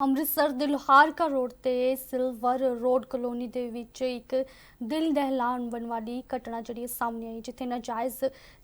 ਅੰਮ੍ਰਿਤਸਰ ਦੇ ਲੋਹਾਰਕਾ ਰੋਡ ਤੇ silver road colony ਦੇ ਵਿੱਚ ਇੱਕ ਦਿਲ ਦਹਿਲਾਉਣ ਵਾਲੀ ਘਟਨਾ ਜਿਹੜੀ ਹੈ ਸਾਹਮਣੇ ਆਈ, ਜਿੱਥੇ ਨਾਜਾਇਜ਼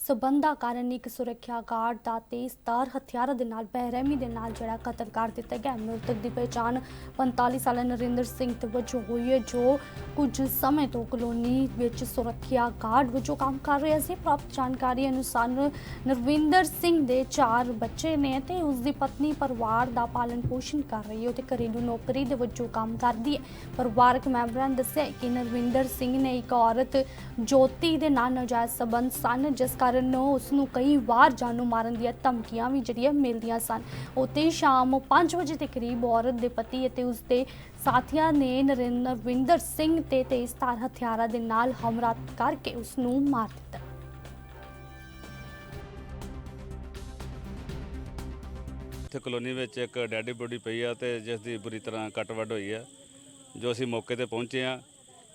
ਸਬੰਧਾਂ ਕਾਰਨ ਇੱਕ ਸੁਰੱਖਿਆ ਗਾਰਡ ਦਾ ਤੇਜ਼ਧਾਰ ਹਥਿਆਰਾਂ ਦੇ ਨਾਲ ਬਹਿਰਹਿਮੀ ਦੇ ਨਾਲ ਜਿਹੜਾ ਕਤਲ ਕਰ ਦਿੱਤਾ ਗਿਆ। ਮ੍ਰਿਤਕ ਦੀ ਪਛਾਣ 45 ਸਾਲਾ ਨਰਿੰਦਰ ਸਿੰਘ ਦੇ ਵਜੋਂ ਹੋਈ ਹੈ, ਜੋ ਕੁਝ ਸਮੇਂ ਤੋਂ ਕਲੋਨੀ ਵਿੱਚ ਸੁਰੱਖਿਆ ਗਾਰਡ ਵਜੋਂ ਕੰਮ ਕਰ ਰਿਹਾ ਸੀ। ਪ੍ਰਾਪਤ ਜਾਣਕਾਰੀ ਅਨੁਸਾਰ ਨਰਵਿੰਦਰ ਸਿੰਘ ਦੇ ਚਾਰ ਬੱਚੇ ਨੇ ਤੇ ਉਸ ਦੀ ਪਤਨੀ ਪਰਿਵਾਰ ਦਾ ਪਾਲਣ ਪੋਸ਼ਣ ਕਰ ਰਹੀ ਹੈ ਤੇ ਘਰੇਲੂ ਨੌਕਰੀ ਦੇ ਵਜੋਂ ਕੰਮ ਕਰਦੀ ਹੈ। ਪਰਿਵਾਰਕ ਮੈਂਬਰਾਂ ਨੇ ਦੱਸਿਆ ਕਿ ਨਰਵਿੰਦਰ ਸਿੰਘ ਨੇ ਇੱਕ ਔਰਤ ਜੋਤੀ ਦੇ ਨਾਲ ਨਾਜਾਇਜ਼ ਸਬੰਧ ਸਨ, ਜਿਸ ਕਾਰਨ ਉਸ ਨੂੰ ਕਈ ਵਾਰ ਜਾਨੋਂ ਮਾਰਨ ਦੀਆਂ ਧਮਕੀਆਂ ਵੀ ਜਿਹੜੀਆਂ ਮਿਲਦੀਆਂ ਸਨ। ਉਤੇ ਸ਼ਾਮ 5 ਵਜੇ ਦੇ ਕਰੀਬ ਔਰਤ ਦੇ ਪਤੀ ਅਤੇ ਉਸ ਦੇ ਸਾਥੀਆਂ ਨੇ ਨਰਿੰਦਰਵਿੰਦਰ ਸਿੰਘ ਤੇ ਤੇਜ਼ਧਾਰ ਹਥਿਆਰਾਂ ਦੇ ਨਾਲ ਹਮਲਾ ਕਰਕੇ ਉਸ ਨੂੰ ਮਾਰ ਦਿੱਤਾ। ਇੱਥੇ ਕਲੋਨੀ ਵਿੱਚ ਇੱਕ ਡੈਡੀ ਬੋਡੀ ਪਈ ਆ ਤੇ ਜਿਸ ਦੀ ਬੁਰੀ ਤਰ੍ਹਾਂ ਕੱਟ ਵੱਢ ਹੋਈ ਆ, ਜੋ ਅਸੀਂ ਮੌਕੇ ਤੇ ਪਹੁੰਚੇ ਆ।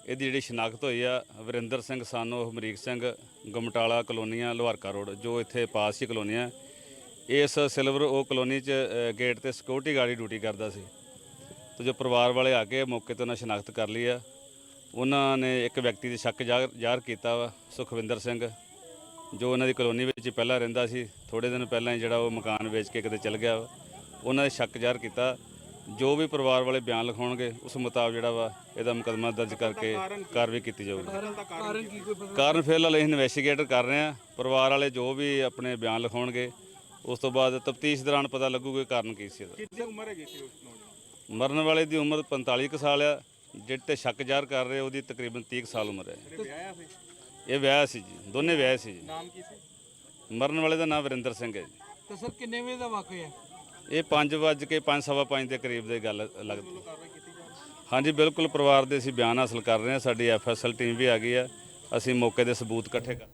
ਇਹਦੀ ਜਿਹੜੀ ਸ਼ਨਾਖਤ ਹੋਈ ਆ, ਵਰਿੰਦਰ ਸਿੰਘ ਸਾਨੋ ਹਮਰੀਕ ਸਿੰਘ, ਗਮਟਾਲਾ ਕਲੋਨੀਆਂ, ਲੋਹਾਰਕਾ ਰੋਡ, ਜੋ ਇੱਥੇ ਪਾਸ ਹੀ ਕਲੋਨੀਆਂ ਇਸ ਸਿਲਵਰ ਉਹ ਕਲੋਨੀ 'ਚ ਗੇਟ ਤੇ ਸਿਕਿਉਰਿਟੀ ਗਾਰਡ ਡਿਊਟੀ ਕਰਦਾ ਸੀ। ਤੇ ਜੋ ਪਰਿਵਾਰ ਵਾਲੇ ਆ ਕੇ ਮੌਕੇ ਤੇ ਉਹਨਾਂ ਸ਼ਨਾਖਤ ਕਰ ਲਈ ਆ। ਉਹਨਾਂ ਨੇ ਇੱਕ ਵਿਅਕਤੀ ਦੇ ਸ਼ੱਕ ਜ਼ਾਹਰ ਜ਼ਾਹਰ ਕੀਤਾ ਵਾ, ਸੁਖਵਿੰਦਰ ਸਿੰਘ। ਜੋ ਉਹਨਾਂ ਦੀ ਕਲੋਨੀ ਵਿੱਚ ਹੀ ਪਹਿਲਾਂ ਰਹਿੰਦਾ ਸੀ ਥੋੜੇ ਦਿਨ ਪਹਿਲਾਂ ਹੀ ਜਿਹੜਾ ਉਹ ਮਕਾਨ ਵੇਚ ਕੇ ਕਿਤੇ ਚਲ ਗਿਆ। ਉਹਨਾਂ ਦੇ ਸ਼ੱਕ ਜ਼ਾਹਰ ਕੀਤਾ ਜੋ ਵੀ ਪਰਿਵਾਰ ਵਾਲੇ ਬਿਆਨ ਲਿਖਾਉਣਗੇ ਉਸ ਮੁਤਾਬਕ ਜਿਹੜਾ ਵਾ ਇਹਦਾ ਮੁਕੱਦਮਾ ਦਰਜ ਕਰਕੇ ਕਾਰਵਾਈ ਕੀਤੀ ਜਾਊਗੀ। ਕਾਰਨ ਫਿਲਹਾਲ ਅਸੀਂ ਇਨਵੈਸਟੀਗੇਟਰ ਕਰ ਰਹੇ ਹਾਂ। ਪਰਿਵਾਰ ਵਾਲੇ ਜੋ ਵੀ ਆਪਣੇ ਬਿਆਨ ਲਿਖਾਉਣਗੇ ਉਸ ਤੋਂ ਬਾਅਦ ਤਫਤੀਸ਼ ਦੌਰਾਨ ਪਤਾ ਲੱਗੂਗਾ ਕਾਰਨ ਕੀ ਸੀ ਇਹਦਾ। ਕਿੰਨੀ ਉਮਰ ਹੈਗੀ ਸੀ ਉਸ ਨੌਜਵਾਨ? ਮਰਨ ਵਾਲੇ ਦੀ ਉਮਰ 45 ਕੁ ਸਾਲ ਆ ਜਿਹੜੇ ਤੇ ਸ਼ੱਕ ਜ਼ਾਹਰ ਕਰ ਰਹੇ ਉਹਦੀ ਤਕਰੀਬਨ 30 ਕੁ ਸਾਲ ਉਮਰ ਹੈ। ਇਹ ਵਿਆਹ ਸੀ ਜੀ। ਦੋਨੇ ਵਿਆਹ ਸੀ ਜੀ। ਨਾਮ ਕੀ ਸੀ? ਮਰਨ ਵਾਲੇ ਦਾ ਨਾਮ ਵਰਿੰਦਰ ਸਿੰਘ ਹੈ ਜੀ। ਤੇ ਸਰ ਕਿੰਨੇ ਵਜੇ ਦਾ ਵਾਕਿਆ ਹੈ ਇਹ 5 ਵਜੇ ਕੇ 5:30 ਦੇ ਕਰੀਬ ਦੇ ਗੱਲ ਲੱਗਦੀ ਕਾਰਵਾਈ ਕੀਤੀ ਹਾਂਜੀ ਬਿਲਕੁਲ ਪਰਿਵਾਰ ਦੇ ਅਸੀਂ ਬਿਆਨ ਹਾਸਲ ਕਰ ਰਹੇ ਹਾਂ ਸਾਡੀ ਐਫਐਸਐਲ ਟੀਮ ਵੀ ਆ ਗਈ ਆ ਅਸੀਂ ਮੌਕੇ ਦੇ ਸਬੂਤ ਇਕੱਠੇ ਕਰ